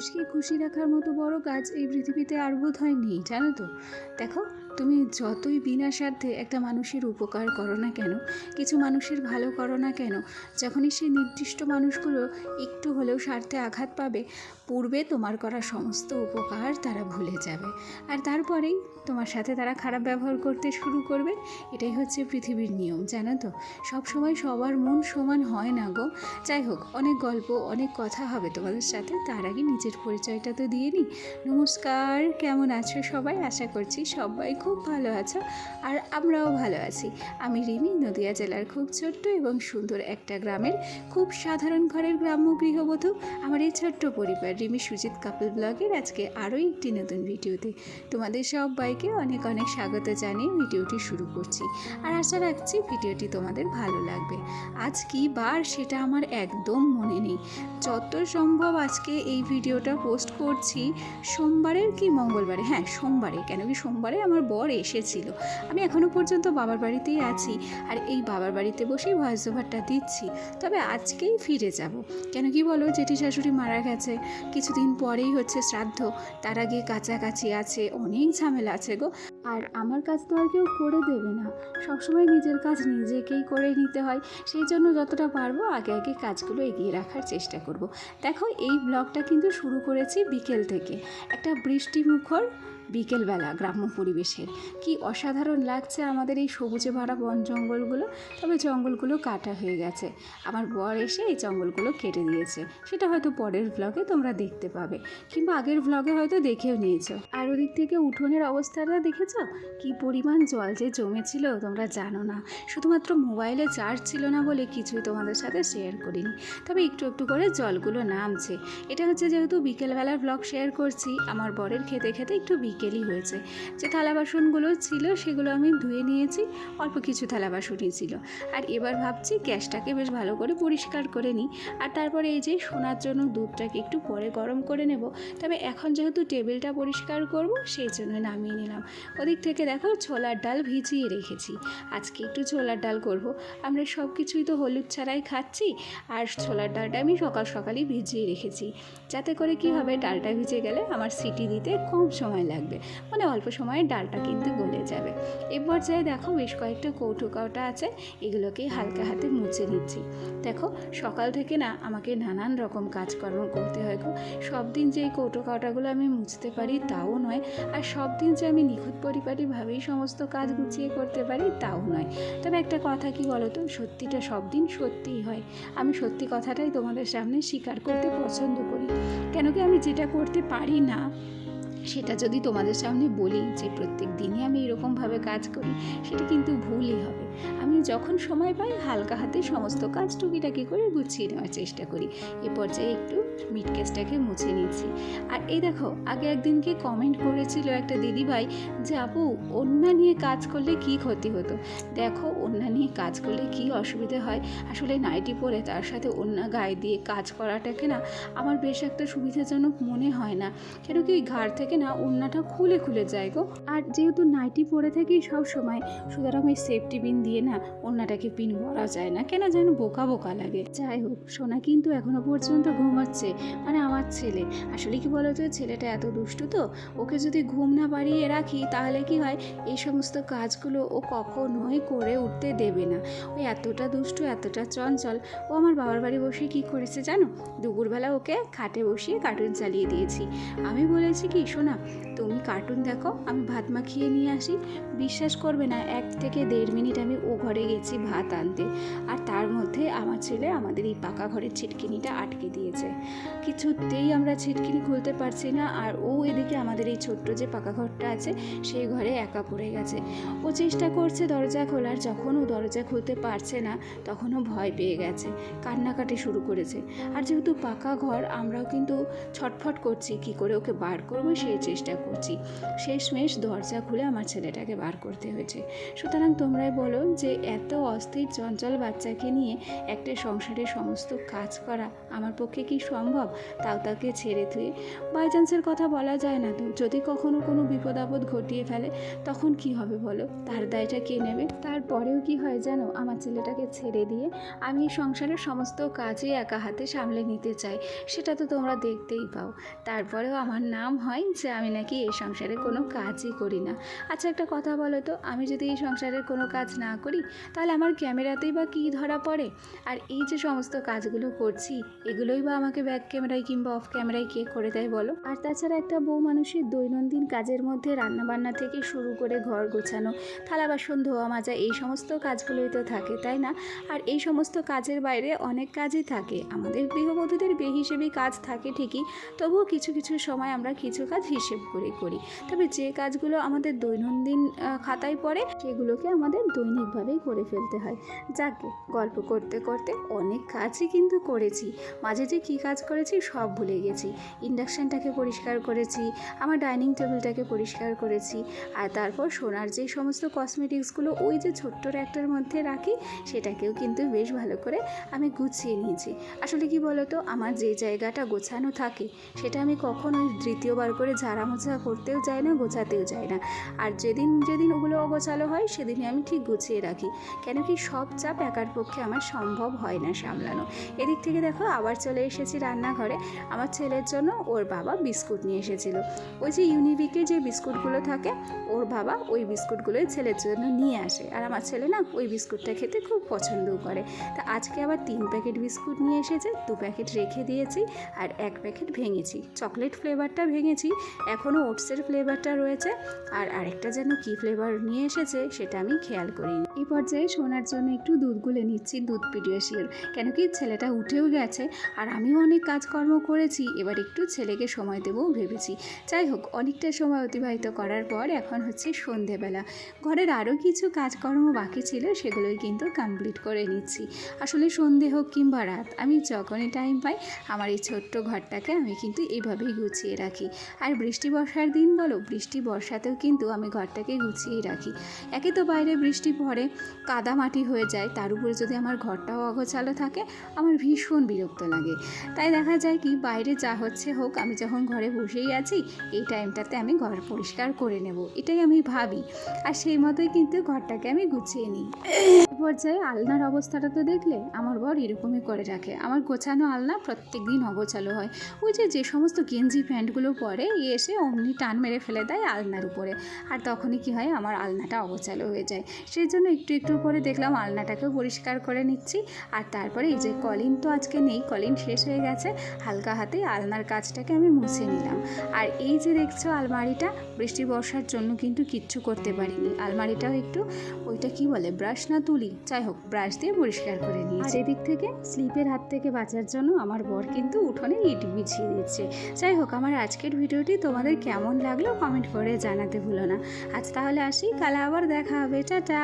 মানুষকে খুশি রাখার মতো বড় কাজ এই পৃথিবীতে আর বোধ হয় নেই জানো তো? দেখো তুমি যতই বিনা স্বার্থে একটা মানুষের উপকার করো না কেন, কিছু মানুষের ভালো করো না কেন, যখনই সেই নির্দিষ্ট মানুষগুলো একটু হলেও স্বার্থে আঘাত পাবে, পূর্বে তোমার করা সমস্ত উপকার তারা ভুলে যাবে। আর তারপরেই তোমার সাথে তারা খারাপ ব্যবহার করতে শুরু করবে। এটাই হচ্ছে পৃথিবীর নিয়ম, জানো তো? সব সময় সবার মন সমান হয় না গো। যাই হোক, অনেক গল্প, অনেক কথা হবে তোমাদের সাথে, তার আগে নিজের পরিচয়টা তো দিয়ে নিই। নমস্কার, কেমন আছো সবাই? আশা করছি সবাই খুব ভালো আছো আর আমরাও ভালো আছি। আমি রিমি, নদিয়া জেলার খুব ছোট্ট এবং সুন্দর একটা গ্রামের খুব সাধারণ ঘরের গ্রাম্য গৃহবধূ আমার এই ছোট্ট পরিবার। রিমি, সুজিত কাপল ব্লগের আজকে আরও একটি নতুন ভিডিওতে তোমাদের সবাইকে অনেক অনেক স্বাগত জানিয়ে ভিডিওটি শুরু করছি আর আশা রাখছি ভিডিওটি তোমাদের ভালো লাগবে। আজ কী বার সেটা আমার একদম মনে নেই। যত সম্ভব আজকে এই ভিডিওটা পোস্ট করছি, সোমবারের কি মঙ্গলবারে? হ্যাঁ সোমবারে। কেন কি সোমবারে আমার বর এসেছিল। আমি এখনও পর্যন্ত বাবার বাড়িতেই আছি আর এই বাবার বাড়িতে বসেই ভয়েস ওভারটা দিচ্ছি। তবে আজকেই ফিরে যাব। কেন কি বলো, জেঠি শাশুড়ি মারা গেছে। কিছুদিন পরেই হচ্ছে শ্রাদ্ধ। তার আগে কাছাকাছি আছে, অনেক ঝামেলা আছে গো। আর আমার কাজ তো আর কেউ করে দেবে না। সবসময় নিজের কাজ নিজেকেই করে নিতে হয়। সেই জন্য যতটা পারব আগে আগে কাজগুলো এগিয়ে রাখার চেষ্টা করব। দেখো, এই ব্লগটা কিন্তু শুরু করেছি বিকেল থেকে। একটা বৃষ্টি মুখর বিকেলবেলা গ্রাম্য পরিবেশের। কি অসাধারণ লাগছে আমাদের এই সবুজে ভরা বন জঙ্গলগুলো। তবে জঙ্গলগুলো কাটা হয়ে গেছে। আমার বর এসে এই জঙ্গলগুলো কেটে দিয়েছে। সেটা হয়তো পরের ব্লগে তোমরা দেখতে পাবে। কিংবা আগের ব্লগে হয়তো দেখেও নিয়েছো। আর ওদিক থেকে উঠোনের অবস্থাটা দেখেছ? কি পরিমাণ জল যে জমেছিল তোমরা জানো না। শুধুমাত্র মোবাইলে চার্জ ছিল না বলে কিছুই তোমাদের সাথে শেয়ার করিনি। তবে একটু একটু করে জলগুলো নামছে। এটা হচ্ছে যেহেতু বিকেলবেলার ব্লগ শেয়ার করছি, আমার বরের খেতে খেতে একটু বিকেলই হয়েছে। যে থালা বাসনগুলো ছিল সেগুলো আমি ধুয়ে নিয়েছি, অল্প কিছু থালা বাসনই ছিল। আর এবার ভাবছি গ্যাসটাকে বেশ ভালো করে পরিষ্কার করে নিই। আর তারপরে এই যে শোনার জন্য দুধটাকে একটু পরে গরম করে নেব। তবে এখন যেহেতু টেবিলটা পরিষ্কার করব, সেই জন্য নামিয়ে নিলাম। ওদিক থেকে দেখো ছোলার ডাল ভিজিয়ে রেখেছি। আজকে একটু ছোলার ডাল করব। আমরা সব কিছুই তো হলুদ ছাড়াই খাচ্ছি, আর ছোলার ডালটা আমি সকাল সকালই ভিজিয়ে রেখেছি। যাতে করে কি হবে, ডালটা ভিজে গেলে আমার সিটি দিতে কম সময় লাগবে। মানে অল্প সময়ে ডালটা কিন্তু গলে যাবে। এ পর্যায়ে দেখো বেশ কয়েকটা কৌটো কাউটা আছে এগুলোকে হালকা হাতে মুছে নিচ্ছি। দেখো, সকাল থেকে না আমাকে নানান রকম কাজকর্ম করতে হয় গো। সব দিন যে এই কৌটো আমি মুছতে পারি তাও নয়, আর সব দিন যে আমি নিখুঁত পরিপাটিভাবেই সমস্ত কাজ গুছিয়ে করতে পারি তাও নয়। তবে একটা কথা কি বলো তো সত্যিটা সব দিন সত্যিই হয়। আমি সত্যি কথাটাই তোমাদের সামনে স্বীকার করতে পছন্দ করি। কেন কি আমি যেটা করতে পারি না সেটা যদি তোমাদের সামনে বলি যে প্রত্যেক দিনই আমি এরকমভাবে কাজ করি, সেটা কিন্তু ভুলই হবে। আমি যখন সময় পাই হালকা হাতে সমস্ত কাজ টুকিটাকি করে গুছিয়ে নেওয়ার চেষ্টা করি। এ পর্যায়ে একটু মিট কেসটাকে মুছে নিচ্ছি আর এই দেখো, আগে একদিনকে কমেন্ট করেছিল একটা দিদিভাই যে, আপু অন্যা নিয়ে কাজ করলে কি ক্ষতি হতো? দেখো অন্যা নিয়ে কাজ করলে কি অসুবিধে হয়? আসলে নাইটি পরে তার সাথে অন্য গায়ে দিয়ে কাজ করাটাকে না আমার বেশ একটা সুবিধাজনক মনে হয় না। কেন কি ওই ঘাড় থেকে না ওড়নাটা খুলে খুলে যায় গো। আর যেহেতু নাইটি পরে থাকি সব সময়, সুতরাং ওই সেফটি পিন দিয়ে না ওড়নাটাকে পিন করা যায় না। কেন যেন বোকা বোকা লাগে। যাই হোক, সোনা কিন্তু এখনও পর্যন্ত ঘুমাচ্ছে। মানে আমার ছেলে। আসলে কি বলতো, ছেলেটা এত দুষ্টু তো, ওকে যদি ঘুম না পাড়িয়ে রাখি তাহলে কি হয়, এই সমস্ত কাজগুলো ও কখনোই করে উঠতে দেবে না। ও এতটা দুষ্টু, এতটা চঞ্চল, ও আমার বাবার বাড়ি বসে কি করেছে জানো? দুপুরবেলা ওকে খাটে বসিয়ে কার্টুন চালিয়ে দিয়েছি। আমি বলেছি কি, শোনা, তুমি কার্টুন দেখো, আমি ভাত মাখিয়ে নিয়ে আসি। বিশ্বাস করবে না, এক থেকে দেড় মিনিট আমি ও ঘরে গেছি ভাত আনতে। আর তার মধ্যে আমার ছেলে আমাদের এই পাকা ঘরের ছিটকিনিটা আটকে দিয়েছে। কিছুতেই আমরা ছিটকিনি খুলতে পারছি না। আর ও এদিকে আমাদের এই ছোট্ট যে পাকা ঘরটা আছে, সেই ঘরে একা পড়ে গেছে। ও চেষ্টা করছে দরজা খোলার, যখন ও দরজা খুলতে পারছে না, তখন ও ভয় পেয়ে গেছে, কান্নাকাটি শুরু করেছে। আর যেহেতু পাকা ঘর, আমরাও কিন্তু ছটফট করছি, কি করে ওকে বার করব সেই চেষ্টা করছি। শেষমেশ দরজা খুলে আমার ছেলেটাকে বার করতে হয়েছে। সুতরাং তোমরাই বলো যে, এত অস্থির চঞ্চল বাচ্চাকে নিয়ে একটা সংসারের সমস্ত কাজ করা আমার পক্ষে কি সম্ভব? তাও তাকে ছেড়ে থুয়ে বাই চান্সের কথা বলা যায় না। যদি কখনো কোনো বিপদ আপদ ঘটিয়ে ফেলে, তখন কি হবে বলো? তার দায়টা কে নেবে? তারপরেও কি হয় জানো? আমার ছেলেটাকে ছেড়ে দিয়ে আমি সংসারের সমস্ত কাজই একা হাতে সামলে নিতে চাই। সেটা তো তোমরা দেখতেই পাও। তারপরেও আমার নাম হয় যে আমি নাকি এই সংসারে কোনো কাজই করি না। আচ্ছা একটা কথা বলো তো? আমি যদি এই সংসারের কোনো কাজ না করি, তাহলে আমার ক্যামেরাতেই বা কী ধরা পড়ে? আর এই যে সমস্ত কাজগুলো করছি, এগুলোই বা আমাকে ব্যাক ক্যামেরায় কিংবা অফ ক্যামেরায় কে করে দেয় বলো? আর তাছাড়া একটা বউ মানুষের দৈনন্দিন কাজের মধ্যে রান্নাবান্না থেকে শুরু করে ঘর গোছানো, থালা বাসন, ধোয়া মাজা, এই সমস্ত কাজগুলোই তো থাকে, তাই না? আর এই সমস্ত কাজের বাইরে অনেক কাজই থাকে। আমাদের গৃহবধূদের বে হিসেবেই কাজ থাকে ঠিকই, তবুও কিছু কিছু সময় আমরা কিছু কাজ হিসেব করে করি। তবে যে কাজগুলো আমাদের দৈনন্দিন খাতায় পড়ে, সেগুলোকে আমাদের দৈনিকভাবেই করে ফেলতে হয়। যাকে গল্প করতে করতে অনেক কাজই কিন্তু করেছি। মাঝে যে কী কাজ করেছি, সব ভুলে গেছি। ইন্ডাকশানটাকে পরিষ্কার করেছি, আমার ডাইনিং টেবিলটাকে পরিষ্কার করেছি, আর তারপর সোনার যে সমস্ত কসমেটিক্সগুলো ওই যে ছোট্ট র্যাকটার মধ্যে রাখি, সেটাকেও কিন্তু বেশ ভালো করে আমি গুছিয়ে নিয়েছি। আসলে কি বলতো, আমার যে জায়গাটা গোছানো থাকে, সেটা আমি কখনোই দ্বিতীয়বার করে ঝাড়া মোছা করতেও যাই না, গোছাতেও যাই না। আর যেদিন যেদিন ওগুলো অগোছালো হয়, সেদিনই আমি ঠিক গুছিয়ে রাখি। কেন কি সব চাপ একার পক্ষে আমার সম্ভব হয় না সামলানো। এদিক থেকে দেখো, আবার চলে এসেছি রান্নাঘরে আমার ছেলের জন্য ওর বাবা বিস্কুট নিয়ে এসেছিল। ওই যে ইউনিবিকে যে বিস্কুটগুলো থাকে, ওর বাবা ওই বিস্কুটগুলোই ছেলের জন্য নিয়ে আসে। আর আমার ছেলে না ওই বিস্কুটটা খেতে খুব পছন্দও করে। তা আজকে আবার তিন প্যাকেট বিস্কুট নিয়ে এসেছে, দু প্যাকেট রেখে দিয়েছি আর এক প্যাকেট ভেঙেছি। চকলেট ফ্লেভারটা ভেঙেছি এখনও ওটসের ফ্লেভারটা রয়েছে আর আরেকটা যেন কী ফ্লেভার নিয়ে এসেছে সেটা আমি খেয়াল করিনি। এই পর্যায়ে সোনার জন্য একটু দুধ গুলে নিচ্ছি, দুধ পিডিয়াশিওর কেন কি ছেলেটা উঠেও গেছে আর আমিও অনেক কাজকর্ম করেছি, এবার একটু ছেলেকে সময় দেবো ভেবেছি। যাই হোক, অনেকটা সময় অতিবাহিত করার পর এখন হচ্ছে সন্ধেবেলা। ঘরের আরও কিছু কাজকর্ম বাকি ছিল, সেগুলোই কিন্তু কমপ্লিট করে নিচ্ছি। আসলে সন্ধে হোক কিংবা রাত, আমি যখনই টাইম পাই, আমার এই ছোট্ট ঘরটাকে আমি কিন্তু এইভাবেই গুছিয়ে রাখি। আর বৃষ্টি বর্ষার দিন বলো, বৃষ্টি বর্ষাতেও কিন্তু আমি ঘরটাকে গুছিয়েই রাখি। একে তো বাইরে বৃষ্টি পড়ে, কাদা মাটি হয়ে যায়, তার উপরে যদি আমার ঘরটাও অগোছালো থাকে, আমার ভীষণ বিরক্ত লাগে। তাই দেখা যায় কি, বাইরে যা হচ্ছে হোক, আমি যখন ঘরে বসেই আছি, এই টাইমটাতে আমি ঘর পরিষ্কার করে নেব। এটাই আমি ভাবি। আর সেই মতোই কিন্তু ঘরটাকে আমি গুছিয়ে নিই। পর্যায়ে আলনার অবস্থাটা তো দেখলে, আমার বর এরকমই করে রাখে। আমার গোছানো আলনা প্রত্যেক দিন অগোছালো হয়। ওই যে যে সমস্ত গেঞ্জি প্যান্টগুলো পরে এসে অমনি টান মেরে ফেলে দেয় আলনার উপরে। আর তখনই কি হয়, আমার আলনাটা অগোছালো হয়ে যায়। সেই জন্য একটু একটু করে দেখলাম আলনাটাকেও পরিষ্কার করে নিচ্ছি। আর তারপরে এই যে, কলিন তো আজকে নেই, কলিন শেষ হয়ে গেছে হালকা হাতে আলনার কাজটাকে আমি মুছে নিলাম। আর এই যে দেখছ আলমারিটা, বৃষ্টি বর্ষার জন্য কিন্তু কিচ্ছু করতে পারিনি। আলমারিটাও একটু ওইটা কি বলে, ব্রাশ না তুলি? যাই হোক, ব্রাশ দিয়ে পরিষ্কার করে নিই আর এদিক থেকে স্লিপের হাত থেকে বাঁচার জন্য আমার বর কিন্তু উঠোনে ইট বিছিয়ে দিচ্ছে যাই হোক, আমার আজকের ভিডিওটি তোমাদের কেমন লাগল কমেন্ট করে জানাতে ভুলো না। আজ তাহলে আসি, কাল আবার দেখা হবে, টাটা!